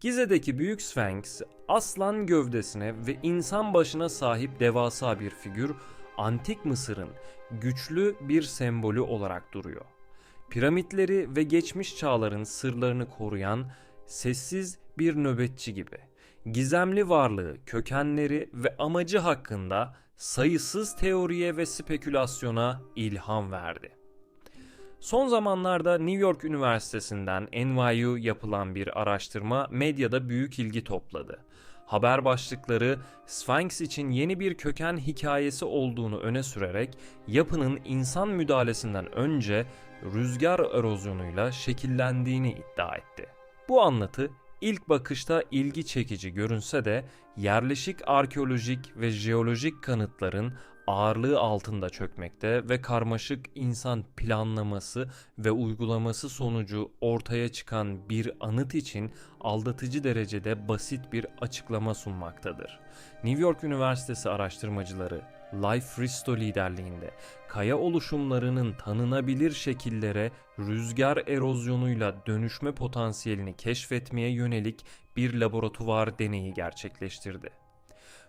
Gize'deki Büyük Sphinx, aslan gövdesine ve insan başına sahip devasa bir figür, antik Mısır'ın güçlü bir sembolü olarak duruyor. Piramitleri ve geçmiş çağların sırlarını koruyan sessiz bir nöbetçi gibi. Gizemli varlığı, kökenleri ve amacı hakkında sayısız teoriye ve spekülasyona ilham verdi. Son zamanlarda New York Üniversitesi'nden NYU yapılan bir araştırma medyada büyük ilgi topladı. Haber başlıkları Sphinx için yeni bir köken hikayesi olduğunu öne sürerek yapının insan müdahalesinden önce rüzgar erozyonuyla şekillendiğini iddia etti. Bu anlatı ilk bakışta ilgi çekici görünse de yerleşik arkeolojik ve jeolojik kanıtların ağırlığı altında çökmekte ve karmaşık insan planlaması ve uygulaması sonucu ortaya çıkan bir anıt için aldatıcı derecede basit bir açıklama sunmaktadır. New York Üniversitesi araştırmacıları Life Risto liderliğinde kaya oluşumlarının tanınabilir şekillere rüzgar erozyonuyla dönüşme potansiyelini keşfetmeye yönelik bir laboratuvar deneyi gerçekleştirdi.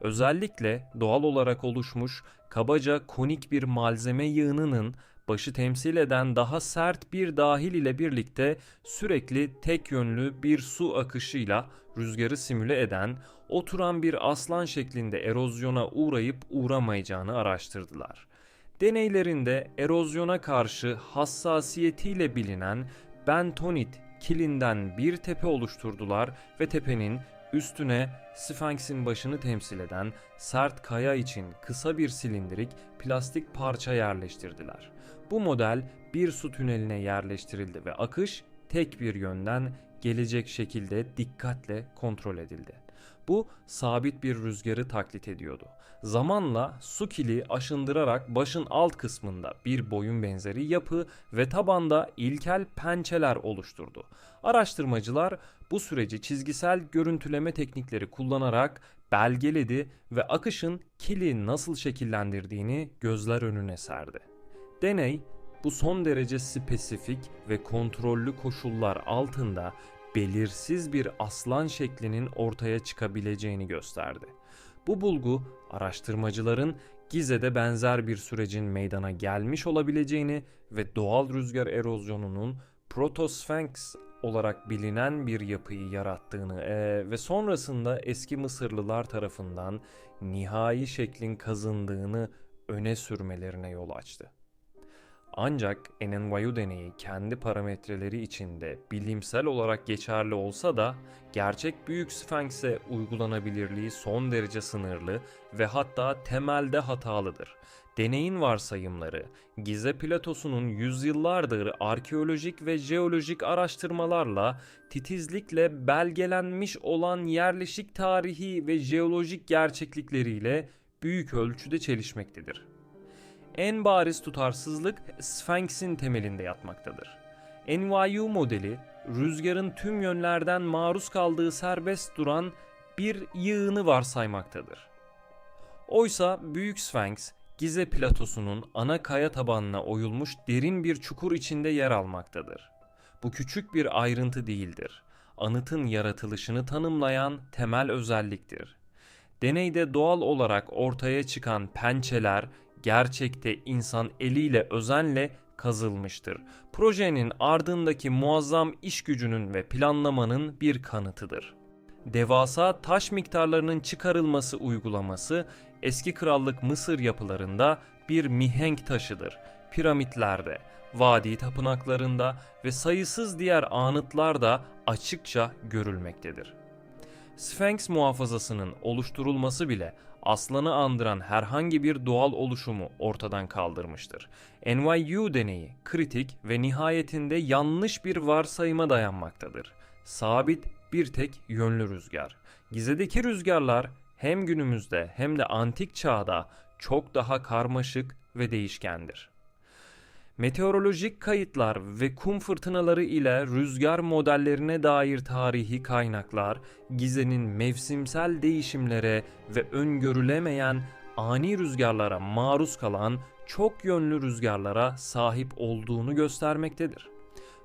Özellikle doğal olarak oluşmuş kabaca konik bir malzeme yığınının başı temsil eden daha sert bir dahil ile birlikte sürekli tek yönlü bir su akışıyla rüzgarı simüle eden, oturan bir aslan şeklinde erozyona uğrayıp uğramayacağını araştırdılar. Deneylerinde erozyona karşı hassasiyetiyle bilinen bentonit kilinden bir tepe oluşturdular ve tepenin üstüne Sphinx'in başını temsil eden sert kaya için kısa bir silindirik plastik parça yerleştirdiler. Bu model bir su tüneline yerleştirildi ve akış tek bir yönden gelecek şekilde dikkatle kontrol edildi. Bu sabit bir rüzgarı taklit ediyordu. Zamanla su kili aşındırarak başın alt kısmında bir boyun benzeri yapı ve tabanda ilkel pençeler oluşturdu. Araştırmacılar bu süreci çizgisel görüntüleme teknikleri kullanarak belgeledi ve akışın kili nasıl şekillendirdiğini gözler önüne serdi. Deney bu son derece spesifik ve kontrollü koşullar altında belirsiz bir aslan şeklinin ortaya çıkabileceğini gösterdi. Bu bulgu araştırmacıların Gize'de benzer bir sürecin meydana gelmiş olabileceğini ve doğal rüzgar erozyonunun Proto-Sphinx olarak bilinen bir yapıyı yarattığını e, ve sonrasında eski Mısırlılar tarafından nihai şeklin kazındığını öne sürmelerine yol açtı. Ancak NNYU deneyi kendi parametreleri içinde bilimsel olarak geçerli olsa da gerçek büyük Sphinx'e uygulanabilirliği son derece sınırlı ve hatta temelde hatalıdır. Deneyin varsayımları, Gize platosunun yüzyıllardır arkeolojik ve jeolojik araştırmalarla titizlikle belgelenmiş olan yerleşik tarihi ve jeolojik gerçeklikleriyle büyük ölçüde çelişmektedir. En bariz tutarsızlık Sphinx'in temelinde yatmaktadır. NYU modeli rüzgarın tüm yönlerden maruz kaldığı serbest duran bir yığını varsaymaktadır. Oysa Büyük Sphinx Gize platosunun ana kaya tabanına oyulmuş derin bir çukur içinde yer almaktadır. Bu küçük bir ayrıntı değildir. Anıtın yaratılışını tanımlayan temel özelliktir. Deneyde doğal olarak ortaya çıkan pençeler gerçekte insan eliyle özenle kazılmıştır. Projenin ardındaki muazzam iş gücünün ve planlamanın bir kanıtıdır. Devasa taş miktarlarının çıkarılması uygulaması eski krallık Mısır yapılarında bir mihenk taşıdır. Piramitlerde, vadi tapınaklarında ve sayısız diğer anıtlarda açıkça görülmektedir. Sphinx muhafazasının oluşturulması bile aslanı andıran herhangi bir doğal oluşumu ortadan kaldırmıştır. NYU deneyi kritik ve nihayetinde yanlış bir varsayıma dayanmaktadır. Sabit bir tek yönlü rüzgar. Gize'deki rüzgarlar hem günümüzde hem de antik çağda çok daha karmaşık ve değişkendir. Meteorolojik kayıtlar ve kum fırtınaları ile rüzgar modellerine dair tarihi kaynaklar, Gize'nin mevsimsel değişimlere ve öngörülemeyen ani rüzgarlara maruz kalan çok yönlü rüzgarlara sahip olduğunu göstermektedir.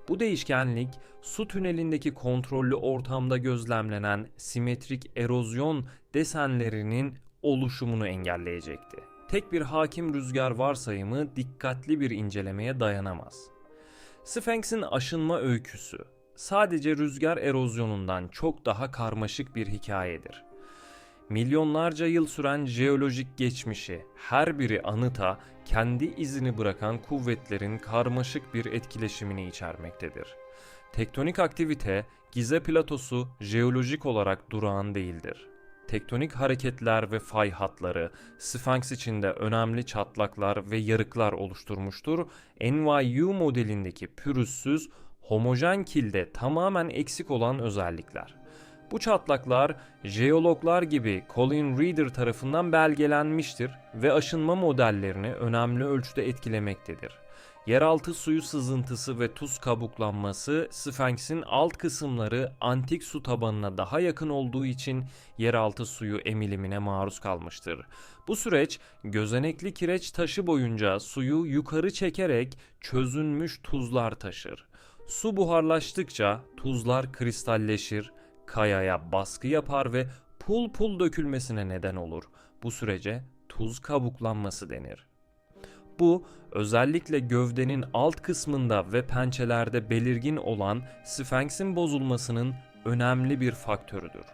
Bu değişkenlik su tünelindeki kontrollü ortamda gözlemlenen simetrik erozyon desenlerinin oluşumunu engelleyecekti. Tek bir hakim rüzgar varsayımı dikkatli bir incelemeye dayanamaz. Sphinx'in aşınma öyküsü sadece rüzgar erozyonundan çok daha karmaşık bir hikayedir. Milyonlarca yıl süren jeolojik geçmişi, her biri anıta kendi izini bırakan kuvvetlerin karmaşık bir etkileşimini içermektedir. Tektonik aktivite, Gize platosu jeolojik olarak durağan değildir. Tektonik hareketler ve fay hatları Sphinx içinde önemli çatlaklar ve yarıklar oluşturmuştur. NYU modelindeki pürüzsüz, homojen kilde tamamen eksik olan özellikler. Bu çatlaklar jeologlar gibi Colin Reeder tarafından belgelenmiştir ve aşınma modellerini önemli ölçüde etkilemektedir. Yeraltı suyu sızıntısı ve tuz kabuklanması Sphinx'in alt kısımları antik su tabanına daha yakın olduğu için yeraltı suyu emilimine maruz kalmıştır. Bu süreç gözenekli kireç taşı boyunca suyu yukarı çekerek çözünmüş tuzlar taşır. Su buharlaştıkça tuzlar kristalleşir, kayaya baskı yapar ve pul pul dökülmesine neden olur. Bu sürece tuz kabuklanması denir. Bu özellikle gövdenin alt kısmında ve pençelerde belirgin olan Sphinx'in bozulmasının önemli bir faktörüdür.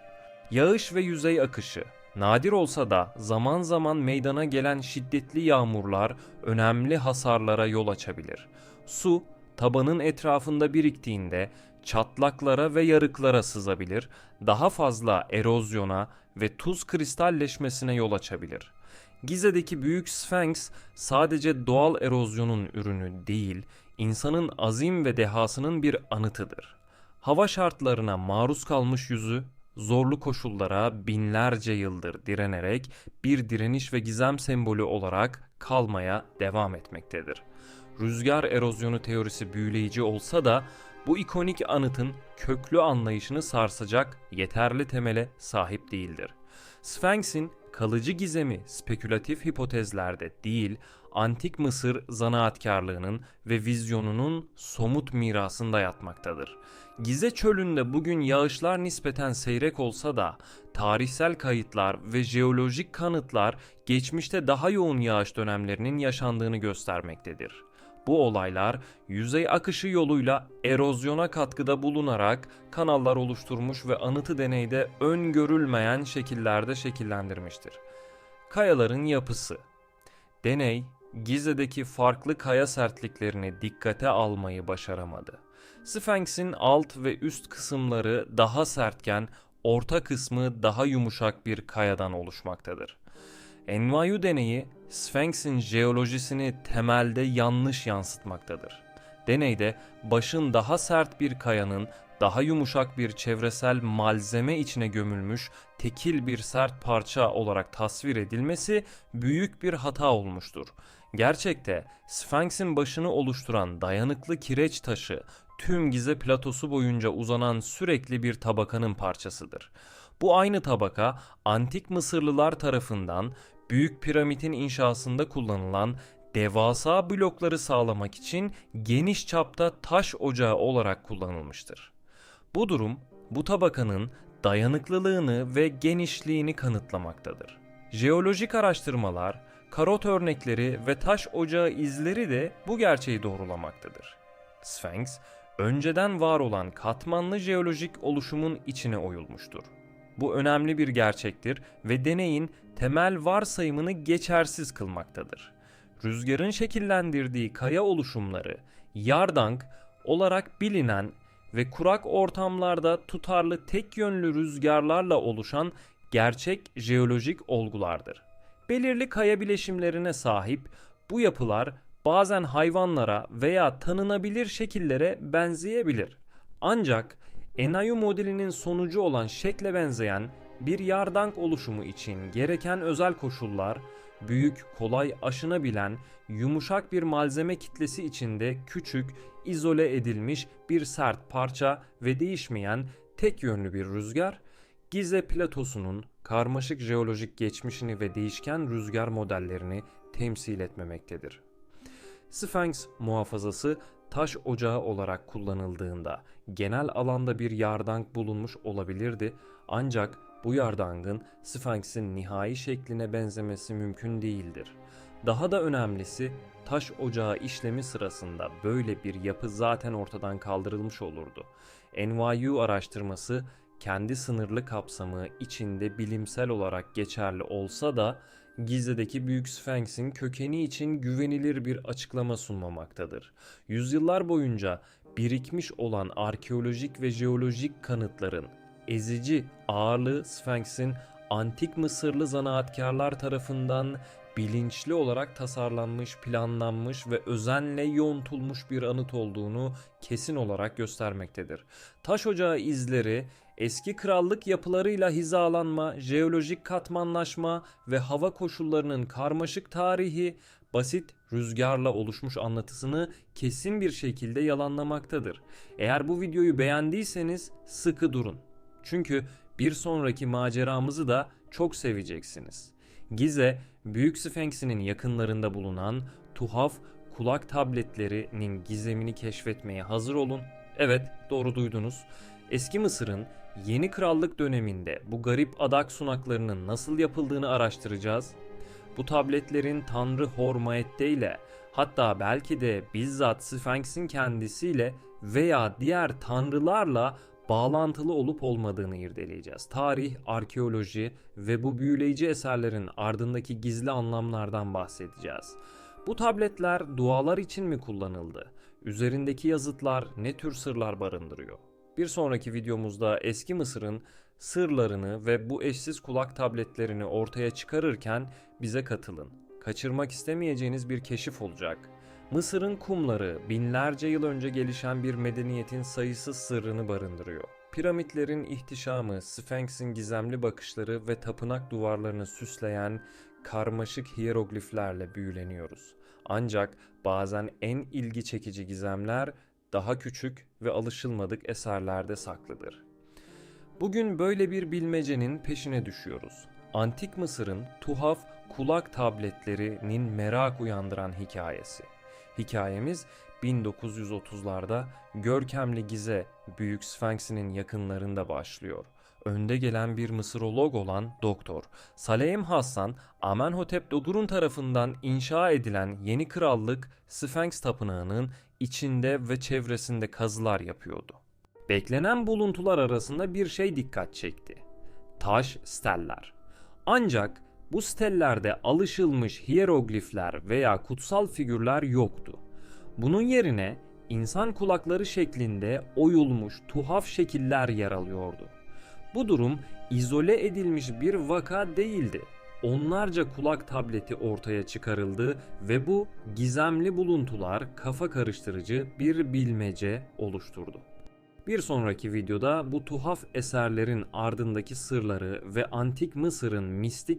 Yağış ve yüzey akışı Nadir olsa da zaman zaman meydana gelen şiddetli yağmurlar önemli hasarlara yol açabilir. Su tabanın etrafında biriktiğinde çatlaklara ve yarıklara sızabilir, daha fazla erozyona ve tuz kristalleşmesine yol açabilir. Gize'deki Büyük Sphinx sadece doğal erozyonun ürünü değil, insanın azim ve dehasının bir anıtıdır. Hava şartlarına maruz kalmış yüzü, zorlu koşullara binlerce yıldır direnerek bir direniş ve gizem sembolü olarak kalmaya devam etmektedir. Rüzgar erozyonu teorisi büyüleyici olsa da bu ikonik anıtın köklü anlayışını sarsacak yeterli temele sahip değildir. Sphinx'in kalıcı gizemi spekülatif hipotezlerde değil, antik Mısır zanaatkarlığının ve vizyonunun somut mirasında yatmaktadır. Gize çölünde bugün yağışlar nispeten seyrek olsa da tarihsel kayıtlar ve jeolojik kanıtlar geçmişte daha yoğun yağış dönemlerinin yaşandığını göstermektedir. Bu olaylar yüzey akışı yoluyla erozyona katkıda bulunarak kanallar oluşturmuş ve anıtı deneyde öngörülmeyen şekillerde şekillendirmiştir. Kayaların yapısı Deney, Gize'deki farklı kaya sertliklerini dikkate almayı başaramadı. Sphinx'in alt ve üst kısımları daha sertken orta kısmı daha yumuşak bir kayadan oluşmaktadır. NYU deneyi Sphinx'in jeolojisini temelde yanlış yansıtmaktadır. Deneyde başın daha sert bir kayanın daha yumuşak bir çevresel malzeme içine gömülmüş tekil bir sert parça olarak tasvir edilmesi büyük bir hata olmuştur. Gerçekte Sphinx'in başını oluşturan dayanıklı kireç taşı tüm Gize platosu boyunca uzanan sürekli bir tabakanın parçasıdır. Bu aynı tabaka antik Mısırlılar tarafından Büyük Piramidin inşasında kullanılan devasa blokları sağlamak için geniş çapta taş ocağı olarak kullanılmıştır. Bu durum bu tabakanın dayanıklılığını ve genişliğini kanıtlamaktadır. Jeolojik araştırmalar, karot örnekleri ve taş ocağı izleri de bu gerçeği doğrulamaktadır. Sphinx, önceden var olan katmanlı jeolojik oluşumun içine oyulmuştur. Bu önemli bir gerçektir ve deneyin temel varsayımını geçersiz kılmaktadır. Rüzgarın şekillendirdiği kaya oluşumları yardank olarak bilinen ve kurak ortamlarda tutarlı tek yönlü rüzgarlarla oluşan gerçek jeolojik olgulardır. Belirli kaya bileşimlerine sahip bu yapılar bazen hayvanlara veya tanınabilir şekillere benzeyebilir. Ancak Enayu modelinin sonucu olan şekle benzeyen bir yardank oluşumu için gereken özel koşullar, büyük, kolay aşınabilen, yumuşak bir malzeme kitlesi içinde küçük, izole edilmiş bir sert parça ve değişmeyen tek yönlü bir rüzgar, Gize platosunun karmaşık jeolojik geçmişini ve değişken rüzgar modellerini temsil etmemektedir. Sphinx muhafazası taş ocağı olarak kullanıldığında genel alanda bir yardank bulunmuş olabilirdi ancak bu yardangın Sphinx'in nihai şekline benzemesi mümkün değildir. Daha da önemlisi taş ocağı işlemi sırasında böyle bir yapı zaten ortadan kaldırılmış olurdu. NYU araştırması kendi sınırlı kapsamı içinde bilimsel olarak geçerli olsa da Gize'deki Büyük Sphinx'in kökeni için güvenilir bir açıklama sunmamaktadır. Yüzyıllar boyunca birikmiş olan arkeolojik ve jeolojik kanıtların ezici ağırlığı Sphinx'in antik Mısırlı zanaatkarlar tarafından bilinçli olarak tasarlanmış, planlanmış ve özenle yontulmuş bir anıt olduğunu kesin olarak göstermektedir. Taş ocağı izleri eski krallık yapılarıyla hizalanma, jeolojik katmanlaşma ve hava koşullarının karmaşık tarihi basit rüzgarla oluşmuş anlatısını kesin bir şekilde yalanlamaktadır. Eğer bu videoyu beğendiyseniz sıkı durun. Çünkü bir sonraki maceramızı da çok seveceksiniz. Gize, Büyük Sphinx'inin yakınlarında bulunan tuhaf kulak tabletlerinin gizemini keşfetmeye hazır olun. Evet, doğru duydunuz. Eski Mısır'ın yeni krallık döneminde bu garip adak sunaklarının nasıl yapıldığını araştıracağız. Bu tabletlerin Tanrı Hormaette ile hatta belki de bizzat Sphinx'in kendisiyle veya diğer tanrılarla bağlantılı olup olmadığını irdeleyeceğiz. Tarih, arkeoloji ve bu büyüleyici eserlerin ardındaki gizli anlamlardan bahsedeceğiz. Bu tabletler dualar için mi kullanıldı? Üzerindeki yazıtlar ne tür sırlar barındırıyor? Bir sonraki videomuzda eski Mısır'ın sırlarını ve bu eşsiz kulak tabletlerini ortaya çıkarırken bize katılın. Kaçırmak istemeyeceğiniz bir keşif olacak. Mısır'ın kumları binlerce yıl önce gelişen bir medeniyetin sayısız sırrını barındırıyor. Piramitlerin ihtişamı, Sphinx'in gizemli bakışları ve tapınak duvarlarını süsleyen karmaşık hierogliflerle büyüleniyoruz. Ancak bazen en ilgi çekici gizemler daha küçük ve alışılmadık eserlerde saklıdır. Bugün böyle bir bilmecenin peşine düşüyoruz. Antik Mısır'ın tuhaf kulak tabletlerinin merak uyandıran hikayesi. Hikayemiz 1930'larda görkemli Gize Büyük Sphinx'inin yakınlarında başlıyor. Önde gelen bir Mısırolog olan Doktor Salem Hassan Amenhotep Dogur'un tarafından inşa edilen yeni krallık Sphinx Tapınağı'nın içinde ve çevresinde kazılar yapıyordu. Beklenen buluntular arasında bir şey dikkat çekti. Taş steller. Ancak bu stellerde alışılmış hieroglifler veya kutsal figürler yoktu. Bunun yerine insan kulakları şeklinde oyulmuş tuhaf şekiller yer alıyordu. Bu durum izole edilmiş bir vaka değildi. Onlarca kulak tableti ortaya çıkarıldı ve bu gizemli buluntular kafa karıştırıcı bir bilmece oluşturdu. Bir sonraki videoda bu tuhaf eserlerin ardındaki sırları ve antik Mısır'ın mistik